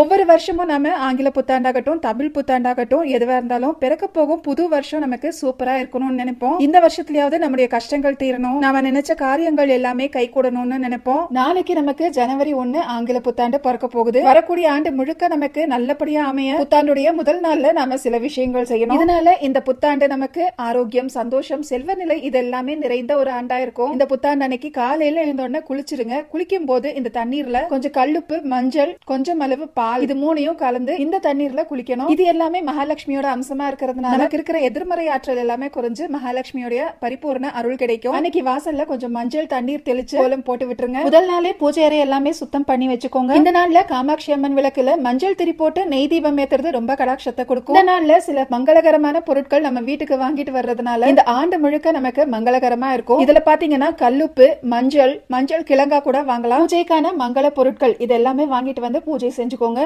ஒவ்வொரு வருஷமும் நம்ம ஆங்கில புத்தாண்டாகட்டும் தமிழ் புத்தாண்டாகட்டும் எதுவாக இருந்தாலும் பிறக்க போகும் புது வருஷம் நமக்கு சூப்பராக இருக்கணும்னு நினைப்போம். இந்த வருஷத்துலயாவது நம்முடைய கஷ்டங்கள் தீரணும். நாம நினைச்ச காரியங்கள் எல்லாமே கை கூடணும்னு நினைப்போம். நாளைக்கு நமக்கு ஜனவரி ஒன்னு ஆங்கில புத்தாண்டு பிறக்க போகுது. வரக்கூடிய ஆண்டு முழுக்க நமக்கு நல்லபடியா அமைய புத்தாண்டுடைய முதல் நாள்ல நாம சில விஷயங்கள் செய்யணும். இதனால இந்த புத்தாண்டு நமக்கு ஆரோக்கியம் சந்தோஷம் செல்வ நிலை இது எல்லாமே நிறைந்த ஒரு ஆண்டா இருக்கும். இந்த புத்தாண்டு அன்னைக்கு காலையில எழுந்த உடனே குளிச்சிருங்க. குளிக்கும் போது இந்த தண்ணீர்ல கொஞ்சம் கல்லுப்பு மஞ்சள் கொஞ்சம் அளவு பால் இது மூணையும் கலந்து இந்த தண்ணீர்ல குளிக்கணும். இது எல்லாமே மகாலட்சுமியோட அம்சமா இருக்கிறதுனால நமக்கு இருக்கிற எதிர்மறை ஆற்றல் எல்லாமே குறைஞ்சு மகாலட்சுமியோட பரிபூர்ண அருள் கிடைக்கும். அன்னைக்கு வாசல்ல கொஞ்சம் மஞ்சள் தண்ணீர் தெளிச்சு கோலம் போட்டு விட்டுருங்க. முதல் நாளே பூஜை அறை எல்லாமே சுத்தம் பண்ணி வச்சுக்கோங்க. இந்த நாள்ல காமாட்சி அம்மன் விளக்குல மஞ்சள் திரி போட்டு நெய் தீபம் ஏத்துறது ரொம்ப கடாட்சத்தை கொடுக்கும். இந்த நாள்ல சில மங்களகரமான பொருட்கள் நம்ம வீட்டுக்கு வாங்கிட்டு வர்றதுனால இந்த ஆண்டு முழுக்க நமக்கு மங்களகரமா இருக்கும். இதுல பாத்தீங்கன்னா கல்லுப்பு மஞ்சள் மஞ்சள் கிழங்கா கூட வாங்கலாம். பூஜைக்கான மங்கள பொருட்கள் இது எல்லாமே வாங்கிட்டு வந்து பூஜை செஞ்சுக்கோங்க.